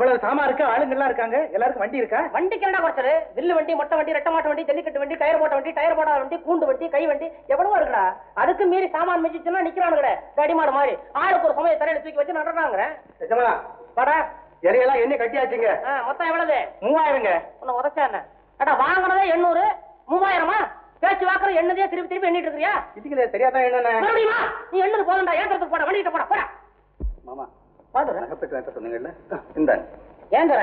இவ்வளவு சாமா இருக்கு? ஆளுங்க எல்லாம் இருக்காங்க. எல்லாருக்கும் வண்டி இருக்கா? வண்டிக்கு என்னடா குறைச்சது வில்லு வண்டி மொட்டை வண்டி ரெட்ட மாட்டு வண்டி ஜல்லிக்கட்டு வண்டி டயர் போட்ட வண்டி டயர் போடாத வண்டி கூண்டு வண்டி கை வண்டி எவ்வளவோ இருக்குடா. அதுக்கு மீறி சாமான் மிச்சிச்சுன்னா நிக்கிறானுங்கடே தடிமாடு மாதிரி. ஆளுக்கு ஒரு சமய தரையில தூக்கி வச்சு நடறாங்க நிஜமா? படா இறையெல்லாம் என்ன கட்டியாச்சுங்க? மொத்தம் எவ்வளவு? மூவாயிரங்க. உன்னை உதச்சா என்ன? அடா வாங்கினதே எண்ணூறு மூவாயிரமா? பேச்சு வாக்குற எண்ணதே திருப்பி திருப்பி எண்ணிட்டு இருக்கிறியா? இதுக்கு தெரியாதான் என்னன்னு? மறுபடியுமா? நீ எண்ணது போதண்டா ஏத்துறதுக்கு போட வண்டிகிட்ட போட போடா. மாமா நகைப்பட்டு சொன்னீங்கல்ல? இந்தாங்க. ஏங்கற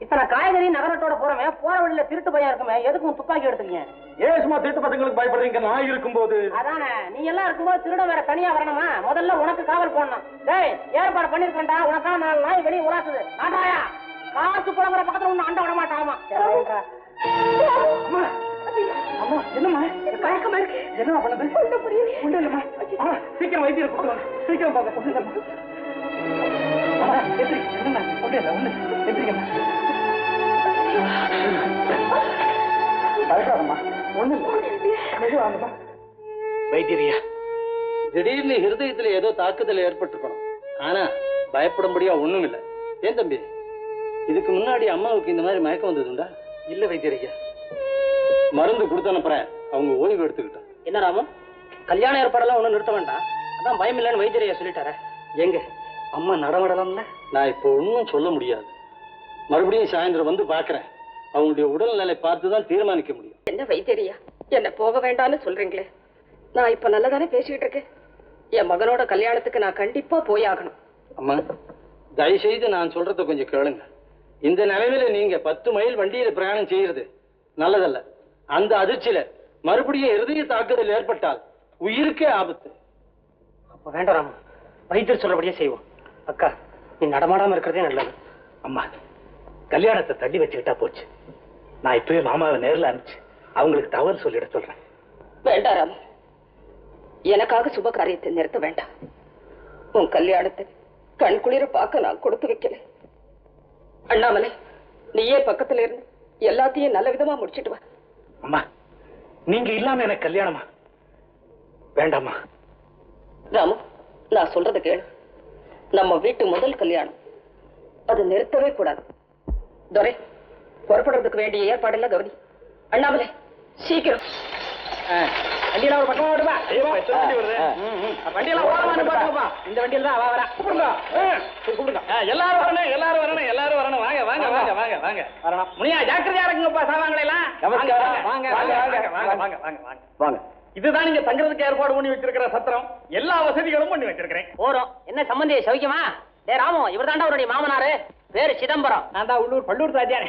இத்தனை காய்கறி நகரத்தோட போறமே போற வழியில திருட்டு பையன் இருக்குமே எதுக்கு உன் துப்பாக்கி எடுத்துக்கீங்க? ஏன் சும்மா திருட்டு பசங்களுக்கு பயப்படுறீங்க? நான் இருக்கும்போது. அதானே நீ எல்லாம் இருக்கும்போது வேற தனியா வரணுமா? முதல்ல உனக்கு காவல் போடணும். டேய் ஏற்பாடு பண்ணிருக்கேன்டா உனக்கா நாலு நாய் வெளியே உலாசுது நாட்டாயா? காசு புலங்குற பக்கத்துல ஒண்ணு அண்ட விட மாட்டாமா? அம்மா அம்மா என்னம்மா? பயக்கமா இருக்கு. என்னம்மா பண்ணது? ஒண்ணும் புரியல. ஒண்ணும் இல்லம்மா. அம்மா, சீக்கிரம் வாங்க. சீக்கிரம் பாக்க வைத்தியரியா. திடீர்னு ஹிருதயத்துல ஏதோ தாக்குதல் ஏற்பட்டிருக்கணும். ஆனா பயப்படும்படியா ஒண்ணும் இல்ல. ஏன் தம்பி? இதுக்கு முன்னாடி அம்மாவுக்கு இந்த மாதிரி மயக்கம் வந்ததுண்டா? இல்ல வைத்தியரியா. மருந்து கொடுத்து அனுப்புறேன் அவங்க ஓய்வு எடுத்துக்கிட்டான் என்ன ராமு? கல்யாண ஏற்பாடெல்லாம் ஒண்ணும் நிறுத்த வேண்டாம். அதான் பயம் இல்லைன்னு வைத்தியரையா சொல்லிட்டாரே. எங்க? அம்மா நடவடலாம்ல நான் இப்போ ஒன்றும் சொல்ல முடியாது. மறுபடியும் சாயந்தரம் வந்து பார்க்கறேன். அவங்களுடைய உடல்நிலை பார்த்து தான் தீர்மானிக்க முடியும். என்ன வைத்தியரியா என்ன போக வேண்டாம்னு சொல்றீங்களே. நான் இப்ப நல்லதானே பேசிட்டு இருக்கேன்? என் மகனோட கல்யாணத்துக்கு நான் கண்டிப்பா போய் ஆகணும். அம்மா தயவு செய்து நான் சொல்றத கொஞ்சம் கேளுங்க. இந்த நிலைமையில நீங்க பத்து மைல் வண்டியில பிரயாணம் செய்யறது நல்லதல்ல. அந்த அதிர்ச்சியில மறுபடியும் இருதய தாக்குதல் ஏற்பட்டால் உயிருக்கே ஆபத்து. அப்ப வேண்டாம் வைத்தியர் சொல்றபடியே செய்வோம். அக்கா நீ நடமாடாம இருக்கிறதே நல்லது. அம்மா கல்யாணத்தை தள்ளி வச்சுக்கிட்டா போச்சு. நான் இப்பவே மாமாவை நேர்ல அனுப்பிச்சு அவங்களுக்கு தவறு சொல்லிட சொல்றேன். வேண்டாம் ராமு. எனக்காக சுப காரியத்தை நிறுத்த வேண்டாம். உன் கல்யாணத்தை கண் குளிர பார்க்க நான் கொடுத்து வைக்கல. அண்ணாமலை நீயே பக்கத்துல இருந்து எல்லாத்தையும் நல்ல விதமா முடிச்சிட்டு வா. அம்மா நீங்க இல்லாம எனக்கு கல்யாணமா? வேண்டாம்மா. ராமு நான் சொல்றத கேளு. நம்ம வீட்டு முதல் கல்யாணம். அது நிறுத்தவே கூடாது. துரை புறப்படுறதுக்கு வேண்டிய ஏற்பாடெல்லாம் கவனி அண்ணாமலை சீக்கிரம். வண்டியில ஒரு பக்கம் ஓடுவா வண்டியெல்லாம் ஓடவான்னு பாத்துப்பா இந்த வண்டியில தான் வரா கூப்பிடுங்க கூப்பிடுங்க எல்லாரும் வரணும் எல்லாரும் வரணும் எல்லாரும் வரணும். வாங்க வாங்க வாங்க வாங்க வாங்க. வரணும். முனியா ஜாக்கிரதையா இருக்குங்கப்பா சாமான்களை எல்லாம் வாங்க வாங்க வாங்க வாங்க. வாங்க வாங்க. வாங்க. இதுதான் நீங்க தங்குறதுக்கு ஏற்பாடு பண்ணி வச்சிருக்கிற சத்திரம். எல்லா வசதிகளும் பண்ணி வச்சிருக்கிறேன். போறோம். என்ன சம்பந்தி சௌக்கியமா டே ராமு இவர் தாண்டா அவருடைய மாமனாரு. பேரு சிதம்பரம். நான் தான் உள்ளூர் பள்ளூர் தாத்தியாரே.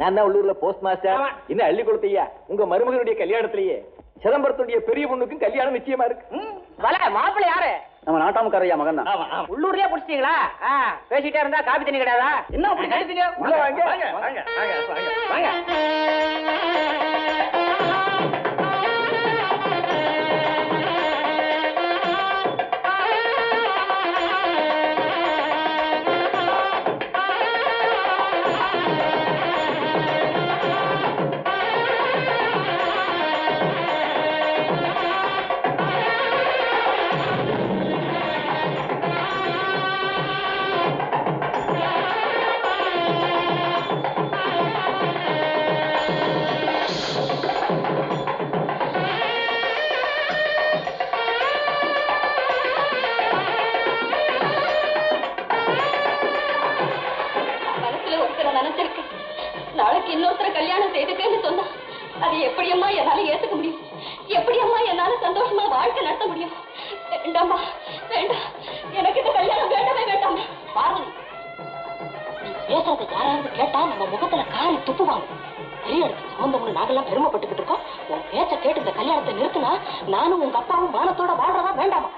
நான் தான் உள்ளூர்ல போஸ்ட் மாஸ்டர். என்ன அள்ளி கொடுத்தையா உங்க மருமகனுடைய கல்யாணத்திலேயே. சிதம்பரத்துடைய பெரிய பொண்ணுக்கும் கல்யாணம் நிச்சயமா இருக்கு. வல மாப்பிள்ளை யாரு? நம்ம நாட்டாமக்காரையா மகன் தான் உள்ளூர்லயே புடிச்சிட்டீங்களா? பேசிட்டே இருந்தா காபி தண்ணி கிடையாதா? என்ன அப்படி உள்ள வாங்க. வாங்க வாங்க வாங்க. நம்ம முகத்துல காரி துப்புவாங்க பெரிய இடத்து சம்பந்தம்னு நாங்கெல்லாம் பெருமைப்பட்டுக்கிட்டு இருக்கோம். உன் பேச்ச கேட்டு இந்த கல்யாணத்தை நிறுத்தினா நானும் உங்க அப்பாவும் மானத்தோட வாழ்றதா வேண்டாமா?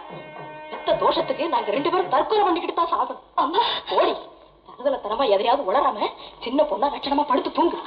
எத்த தோஷத்துக்கு நாங்க ரெண்டு பேரும் தற்கொலை பண்ணிக்கிட்டு தான் சாகணும். அம்மா. ஓடி தரதலத்தனமா எதையாவது உளராம சின்ன பொண்ணா லட்சணமா படுத்து தூங்கு.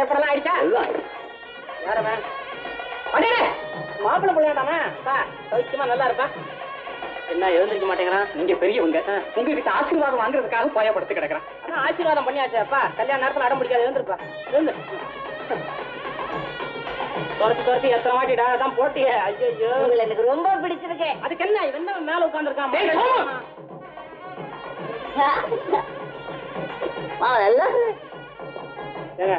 ஏற்படலாம் ஆயிடுச்சா? எல்லாம் மாப்பிள்ளை பிள்ளையாண்டாமா பா சௌக்கியமா நல்லா இருப்பா. என்ன எழுந்திருக்க மாட்டேங்கிறான்? நீங்க பெரியவங்க. உங்ககிட்ட ஆசீர்வாதம் வாங்குறதுக்காக போயப்படுத்து கிடக்குறான். ஆசீர்வாதம் பண்ணியாச்சேப்பா கல்யாண நேரத்துல அடம் பிடிக்காது எழுந்திருப்பா. எழுந்து. துரத்தி துரத்தி எத்தனை வாட்டிடா அதான் போட்டியே. ஐயோ எனக்கு ரொம்ப பிடிச்சிருக்கு. அதுக்கு என்ன தான் மேல உட்காந்துருக்கான் ஏங்க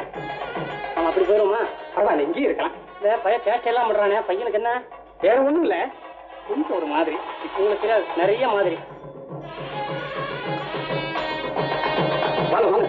அவன் அப்படி போயிருமா அவன் இங்கேயும் இருக்கலாம். இந்த பையன் சேட்டை எல்லாம் பண்றானே பையனுக்கு என்ன? வேற ஒண்ணும் இல்ல. கொஞ்சம் ஒரு மாதிரி. உங்களுக்கு தெரியாது நிறைய மாதிரி. வாங்க வாங்க.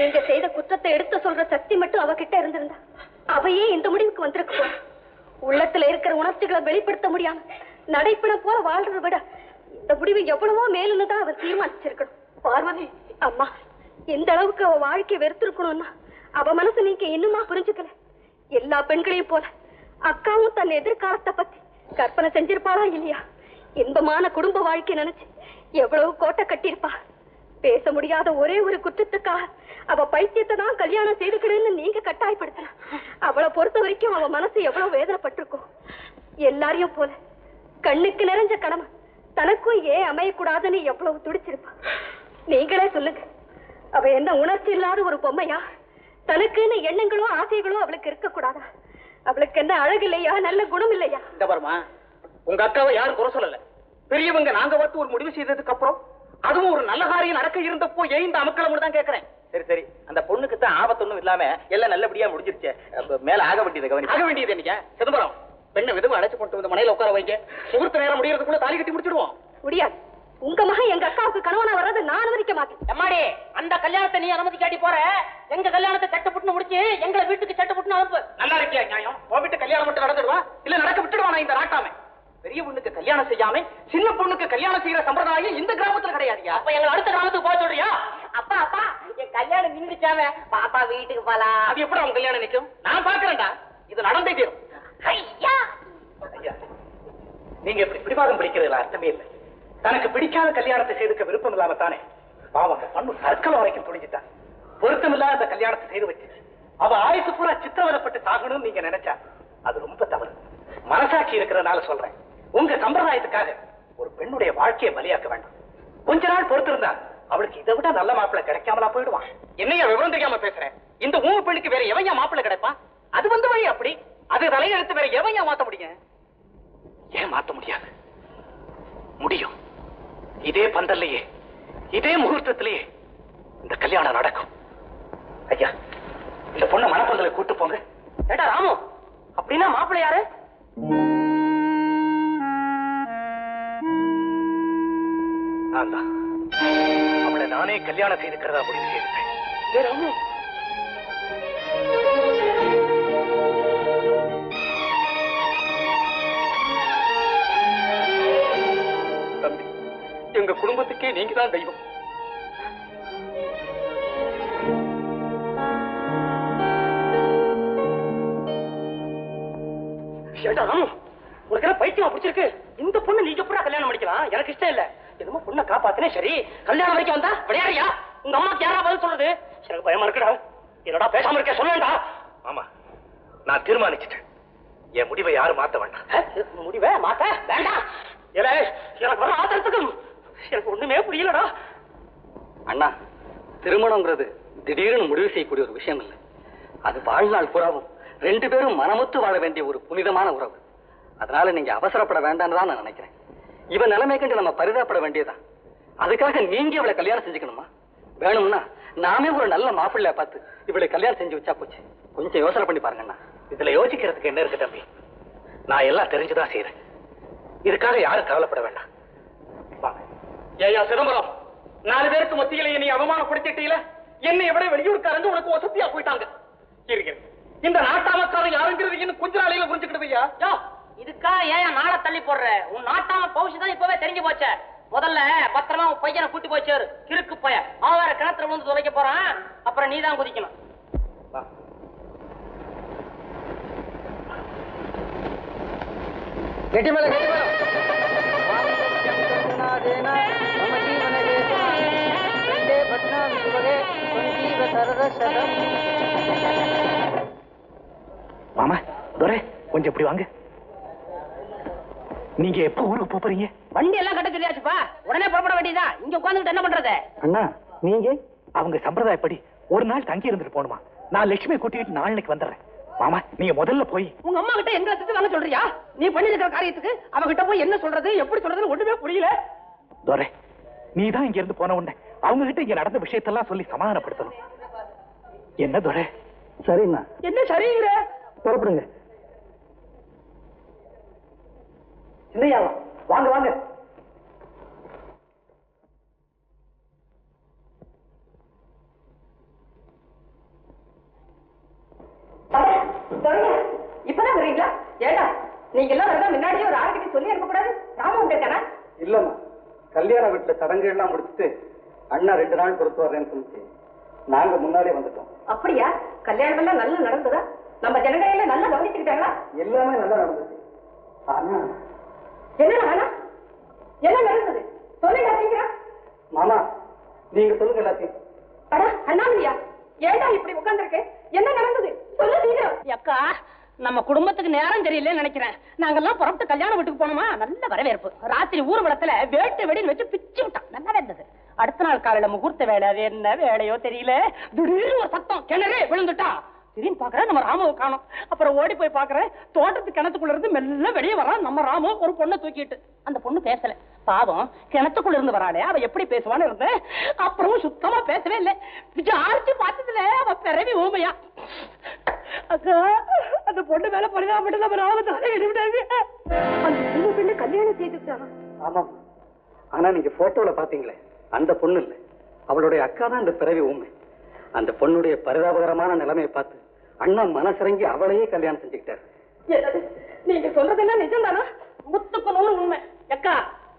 நீங்க செய்த குற்றத்தை எடுத்து சொல்ற சக்தி மட்டும் அவகிட்ட இருந்திருந்தா அவையே இந்த முடிவுக்கு வந்திருக்கு உள்ளத்துல இருக்கிற உணர்ச்சிகளை வெளிப்படுத்த முடியாம நடைப்படம் போல வாழ்றதை விட இந்த முடிவு எவ்வளவோ மேலுன்னு தான் தீர்மானிச்சிருக்கணும். பார்வதி! அம்மா எந்த அளவுக்கு அவ வாழ்க்கை வெறுத்திருக்கணும்னா அவ மனசு நீங்க இன்னுமா புரிஞ்சுக்கல? எல்லா பெண்களையும் போல அக்காவும் தன் எதிர்காலத்தை பத்தி கற்பனை செஞ்சிருப்பாளா இல்லையா? இன்பமான குடும்ப வாழ்க்கை நினைச்சு எவ்வளவு கோட்டை கட்டியிருப்பா. பேச முடியாத ஒரே ஒரு குற்றத்துக்காக அவ பைத்தியத்தை தான் கல்யாணம் செய்துக்கிடுன்னு நீங்க கட்டாயப்படுத்தலாம். அவளை பொறுத்த வரைக்கும் அவ மனசு எவ்வளவு வேதனைப்பட்டிருக்கும் எல்லாரையும் போல கண்ணுக்கு நிறைஞ்ச கடமை தனக்கும் ஏன் அமையக்கூடாதுன்னு எவ்வளவு துடிச்சிருப்பா. நீங்களே சொல்லுங்க. அவ என்ன உணர்ச்சி இல்லாத ஒரு பொம்மையா? தனக்குன்னு எண்ணங்களும் ஆசைகளும் அவளுக்கு இருக்க கூடாதா அவளுக்கு என்ன அழகு இல்லையா? நல்ல குணம் இல்லையா? இந்த உங்க அக்காவை யாரும் குறை சொல்லல. பெரியவங்க நாங்க பார்த்து ஒரு முடிவு செய்ததுக்கு அப்புறம் அதுவும் ஒரு நல்ல காரியம் நடக்க இருந்தப்போ ஏன் இந்த அமக்கலம் தான் கேக்குறேன். சரி சரி. அந்த பொண்ணுக்கு தான் ஆபத்தொன்னும் இல்லாம எல்லாம் நல்லபடியா முடிஞ்சிருச்சு. அப்ப மேல ஆக வேண்டியது கவனி ஆக வேண்டியது என்னையா சிதம்பரம் பெண்ணை விதவை அழைச்சு கொண்டு வந்து மனையில உட்கார வைங்க. முகூர்த்த நேரம் முடியறதுக்குள்ள தாலி கட்டி முடிச்சிடுவோம். முடியாது. உங்க மகன் எங்க அக்காவுக்கு கணவனா வர்றதை நான் அனுமதிக்க மாட்டேன். எம்மாடி அந்த கல்யாணத்தை நீ அனுமதி காட்டி போற? எங்க கல்யாணத்தை சட்டப்புட்டுன்னு முடிச்சு எங்களை வீட்டுக்கு சட்டப்புட்டுன்னு அனுப்பு. நல்லா இருக்கியா நியாயம்? உன் வீட்டு கல்யாணம் மட்டும் நடந்துடுவா இல்ல நடக்க விட்டுடுவானா இந்த நாட்டாமே? பெரிய பொண்ணுக்கு கல்யாணம் செய்யாம சின்ன பொண்ணுக்கு கல்யாணம் செய்யற சம்பிரதாயம் இந்த கிராமத்துல கிடையாதுயா? அப்ப எங்களை அடுத்த கிராமத்துக்கு போக சொல்றியா? அப்பா அப்பா என் கல்யாணம் நின்றுச்சாவே. பாப்பா வீட்டுக்கு போலாம். அது எப்படி அவன் கல்யாணம் நிக்கும்? நான் பாக்குறேன்டா. இது நடந்தே தீரும். ஐயா. ஐயா நீங்க இப்படி பிடிவாதம் பிடிக்கிறதுல அர்த்தமே இல்லை. தனக்கு பிடிக்காத கல்யாணத்தை செய்துக்க விருப்பம் இல்லாம தானே அந்த பண்ணு சர்க்கல வரைக்கும் துணிஞ்சிட்டான் பொருத்தம் இல்லாத அந்த கல்யாணத்தை செய்து வச்சு அவ ஆயுசு பூரா சித்திரவதப்பட்டு சாகணும்னு நீங்க நினைச்சா அது ரொம்ப தவறு. மனசாட்சி இருக்கிறதுனால சொல்றேன். உங்க சம்பிரதாயத்துக்காக ஒரு பெண்ணுடைய வாழ்க்கையை பலியாக்க வேண்டாம். கொஞ்ச நாள் பொறுத்திருந்தா அவளுக்கு இதை விட நல்ல மாப்பிள்ள கிடைக்காமலா போயிடுவான். என்னையா விவரம் தெரியாம பேசுறேன் இந்த ஊம பெண்ணுக்கு வேற எவையா மாப்பிள்ள கிடைப்பான் அது வந்து வழி அப்படி. அது தலையெழுத்து வேற எவையா மாத்த முடியும்? ஏன் மாத்த முடியாது? முடியும். இதே பந்தல்லையே இதே முகூர்த்தத்திலேயே இந்த கல்யாணம் நடக்கும். ஐயா இந்த பொண்ணை மணப்பந்தலை கூட்டு போங்க. ஏட்டா ராமு அப்படின்னா மாப்பிள்ள யாரு? நான் தான் அவளை நானே கல்யாணம் செய்துக்கிறதா முடிவு செய்திருக்கேன் தம்பி எங்க குடும்பத்துக்கே நீங்க தான் தெய்வம் உனக்கு பைத்தியம் பிடிச்சிருக்கு. இந்த பொண்ணு நீங்க எப்படா கல்யாணம் பண்ணிக்கலாம்? எனக்கு இஷ்டம் இல்ல. என்னமோ பொண்ணை காப்பாத்தினே சரி. கல்யாணம் வரைக்கும் வந்தா விளையாடியா உங்க அம்மாக்கு யாரா பதில் சொல்றது எனக்கு பயமா இருக்குடா. என்னடா பேசாம இருக்க சொல்லேன்டா ஆமா நான் தீர்மானிச்சிட்டேன். என் முடிவை யாரும் மாத்த வேண்டாம். முடிவே மாத்த வேண்டாம். எனக்கு வர ஆத்திரத்துக்கு எனக்கு ஒண்ணுமே புரியலடா. அண்ணா திருமணங்கிறது திடீர்னு முடிவு செய்யக்கூடிய ஒரு விஷயம் இல்லை அது வாழ்நாள் பூராவும் ரெண்டு பேரும் மனமுத்து வாழ வேண்டிய ஒரு புனிதமான உறவு. அதனால நீங்க அவசரப்பட வேண்டாம்னு தான் நான் நினைக்கிறேன். இவன் நிலைமை கண்டு நம்ம பரிதாப்பட வேண்டியதான் அதுக்காக நீங்க இவளை கல்யாணம் செஞ்சுக்கணுமா? வேணும்னா நாமே ஒரு நல்ல மாப்பிள்ளைய பார்த்து இவளை கல்யாணம் செஞ்சு வச்சா போச்சு. கொஞ்சம் யோசனை பண்ணி பாருங்கண்ணா. இதுல யோசிக்கிறதுக்கு என்ன இருக்கு தம்பி? நான் எல்லாம் தெரிஞ்சுதான் செய்யறேன் இதுக்காக யாரும் கவலைப்பட வேண்டாம். ஏயா சிதம்பரம் நாலு பேருக்கு மத்தியில நீ அவமானப்படுத்திட்டீல? என்னை எவ்வளவு வெளியூருக்காரங்க உனக்கு வசதியா போயிட்டாங்க? இந்த நாட்டாமக்காரன் யாருங்கிறது இன்னும் கொஞ்ச நாளையில புரிஞ்சுக்கிட்டது ஐயா. இதுக்கா ஏன் நாளை தள்ளி போடுற? உன் நாட்டாம பவுஷ் தான் இப்பவே தெரிஞ்சு போச்சே. முதல்ல பத்திரமா உன் பையனை கூட்டி போச்சாரு கிறுக்கு பைய. அவன் வேற கிணத்துல விழுந்து துளைக்க போறான். அப்புறம் நீ தான் குதிக்கணும் கெட்டி மேல கெட்டி மேல. மம ஜீவன வந்தே பத்னாம் சுபகே சஞ்சீவ சரத சதம் மாமா துரை கொஞ்சம் இப்படி வாங்க. நீங்க எப்ப ஊருக்கு போறீங்க? வண்டி எல்லாம் கட்ட சொல்லியாச்சுப்பா. உடனே புறப்பட வேண்டியதா இங்க உட்காந்துட்டு என்ன பண்றது? அண்ணா நீங்க? அவங்க சம்பிரதாயப்படி ஒரு நாள் தங்கி இருந்துட்டு போகணுமா? நான் லட்சுமி கூட்டிட்டு நாளைக்கு வந்துடுறேன். மாமா நீங்க முதல்ல போய் உங்க அம்மா கிட்ட எங்க திட்டு வாங்க சொல்றியா? நீ பண்ணி இருக்கிற காரியத்துக்கு அவகிட்ட போய் என்ன சொல்றது எப்படி சொல்றதுன்னு ஒண்ணுமே புரியல. துரை நீ தான் இங்க இருந்து போன உடனே அவங்க கிட்ட இங்க நடந்த விஷயத்தெல்லாம் சொல்லி சமாதானப்படுத்தணும். என்ன துரை? சரிண்ணா. என்ன சரிங்கிற? புறப்படுங்க. இல்லையா வாங்க வாங்க. இப்பதான் வரீங்களா ஏடா நீங்க எல்லாம் வரதா முன்னாடியே ஒரு ஆளுகிட்ட சொல்லி அனுப்பக்கூடாது? ராம உண்டானா இல்லம்மா கல்யாண வீட்டுல சடங்கு எல்லாம் முடிச்சிட்டு அண்ணா ரெண்டு நாள் பொறுத்து வர்றேன்னு சொல்லிச்சு நாங்க முன்னாலே வந்துட்டோம். அப்படியா? கல்யாணம் எல்லாம் நல்லா நடந்ததா? நம்ம ஜனங்களை எல்லாம் நல்லா கவனிச்சுக்கிட்டாங்களா? எல்லாமே நல்லா நடந்துச்சு. ஆனா என்ன ஆனா என்ன நடந்தது? சொல்லுங்க சீக்கிரம். மாமா நீங்க சொல்லுங்க எல்லாத்தையும். அடா அண்ணாமலையா? ஏண்டா இப்படி உட்கார்ந்திருக்க? என்ன நடந்தது? சொல்லு சீக்கிரம். அக்கா நம்ம குடும்பத்துக்கு நேரம் தெரியலன்னு நினைக்கிறேன். நாங்கெல்லாம் புறப்பட்டு கல்யாண வீட்டுக்கு போனோமா? நல்ல வரவேற்பு. ராத்திரி ஊர்வலத்துல வேட்டு வெடின்னு வச்சு பிச்சு விட்டான். நல்லா இருந்தது அடுத்த நாள் காலையில முகூர்த்த வேலை அது என்ன வேலையோ தெரியல. திடீர்னு ஒரு சத்தம் கிணறு விழுந்துட்டா. திடீர்னு பாக்குறேன் நம்ம ராமுவை காணும். அப்புறம் ஓடி போய் பாக்குறேன் தோட்டத்து கிணத்துக்குள்ள இருந்து மெல்ல வெளியே வரான். நம்ம ராமு ஒரு பொண்ணை தூக்கிட்டு. அந்த பொண்ணு பேசல. பாவம் கிணத்துக்குள்ள இருந்து வராளே அவ எப்படி பேசுவான்னு இருந்தேன். அப்புறம் சுத்தமா பேசவே இல்லை. விசாரிச்சு பார்த்ததுல அவ பிறவி ஊமையா. அக்கா அந்த பொண்ணு மேல பரிதாபப்பட்டு நம்ம ராமத்தாலே விட்டாங்க. அந்த பொண்ணு பெண்ணு கல்யாணம் செய்துட்டானா ஆமா ஆனா நீங்க போட்டோல பாத்தீங்களே அந்த பொண்ணு இல்ல. அவளுடைய அக்கா தான் இந்த பிறவி ஊமை. அந்த பொண்ணுடைய பரிதாபகரமான நிலைமையை பார்த்து அண்ணா மனசிறங்கி அவளையே கல்யாணம் செஞ்சுக்கிட்டாரு. நீங்க நீங்க சொல்றதெல்லாம் நிஜம்தானா? முத்துக்கு நூறு உண்மை. அக்கா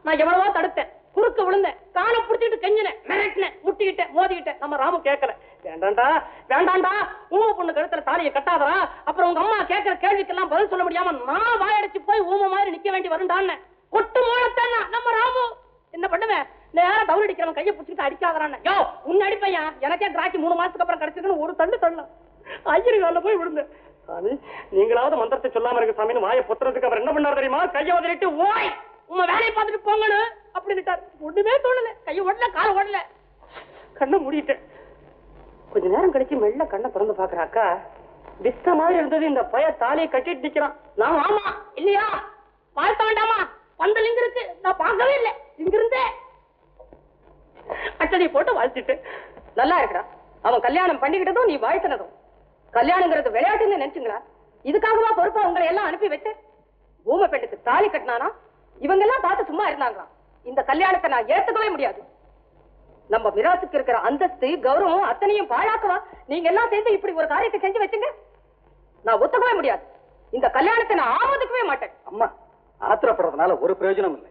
நான் எவ்வளவோ தடுத்தேன். குறுக்க விழுந்தேன். காலை புடிச்சிட்டு கெஞ்சினேன். மிரட்டினேன். முட்டிக்கிட்டேன். மோதிக்கிட்டேன். நம்ம ராமு கேட்கல. வேண்டாண்டா வேண்டாண்டா. ஊம பொண்ணு கழுத்துல தாலியை கட்டாதரா அப்புறம் உங்க அம்மா கேட்கிற கேள்விக்கெல்லாம் பதில் சொல்ல முடியாம நான் வாயடைச்சு போய் ஊம மாதிரி நிக்க வேண்டி வருண்டான்னு கொட்டு மோளத்தானா நம்ம ராமு. என்ன பண்ணுவேன் நேரம் தவறு அடிக்கிறவன் கையை பிடிச்சிட்டு அடிக்காதரான்னு யோ உன்னை அடிப்பையா? எனக்கே திராட்சை மூணு மாசத்துக்கு அப்புறம் கிடைச்சிருக்குன்னு ஒரு தண்டு தள்ளலாம். ஐயரு கால போய் விழுந்தேன் சாமி நீங்களாவது மந்திரத்தை சொல்லாம இருக்க சாமின்னு வாயை புத்துறதுக்கு அவர் என்ன பண்ணார் தெரியுமா? கையை உதறிட்டு ஓய் உங்க வேலையை பார்த்துட்டு போங்கன்னு அப்படின்னுட்டார். ஒண்ணுமே தோணல. கையை ஓடல காலை ஓடல. கண்ணை மூடிட்டேன் கொஞ்ச நேரம் கழிச்சு மெல்ல கண்ணை திறந்து பாக்குறாக்கா விஸ்த மாதிரி இருந்தது இந்த பய தாலியை கட்டிட்டு நிக்கிறான். நான் ஆமா இல்லையா? பார்க்க வேண்டாமா? பந்தல் இங்க இருக்கு. நான் பார்க்கவே இல்லை. இங்க இருந்தே. போட்டு வாழ்த்துட்டு நல்லா இருக்கிறான். அவன் கல்யாணம் பண்ணிக்கிட்டதும் நீ வாழ்த்தினதும். கல்யாணங்கிறது விளையாட்டுன்னு நினைச்சுங்களா? இதுக்காகவா பொறுப்பா உங்களை எல்லாம் அனுப்பி வச்சு ஊமை பெண்ணுக்கு தாலி கட்டினானா? இவங்க எல்லாம் பார்த்து சும்மா இருந்தாங்களாம். இந்த கல்யாணத்தை நான் ஏத்துக்கவே முடியாது. நம்ம மிராசுக்கு இருக்கிற அந்தஸ்து கௌரவம் அத்தனையும் பாழாக்குவா? நீங்க எல்லாம் சேர்ந்து இப்படி ஒரு காரியத்தை செஞ்சு வச்சுங்க? நான் ஒத்துக்கவே முடியாது. இந்த கல்யாணத்தை நான் ஆமோதிக்கவே மாட்டேன். அம்மா ஆத்திரப்படுறதுனால ஒரு பிரயோஜனம் இல்லை.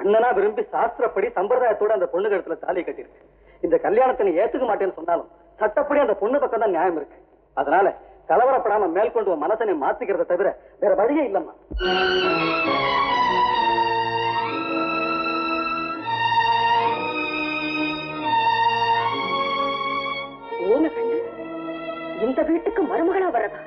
அண்ணனா விரும்பி சாஸ்திரப்படி சம்பிரதாயத்தோட அந்த பொண்ணு கழுத்துல தாலி கட்டிருக்கு இந்த கல்யாணத்தை ஏத்துக்க மாட்டேன்னு சொன்னாலும் சட்டப்படி அந்த பொண்ணு பக்கம் தான் நியாயம் இருக்கு. அதனால கலவரப்படாம மேற்கொண்டு உன் மனசனை மாத்திக்கிறத தவிர வேற வழியே இல்லம்மா. இந்த வீட்டுக்கு மருமகளா வர்றதா?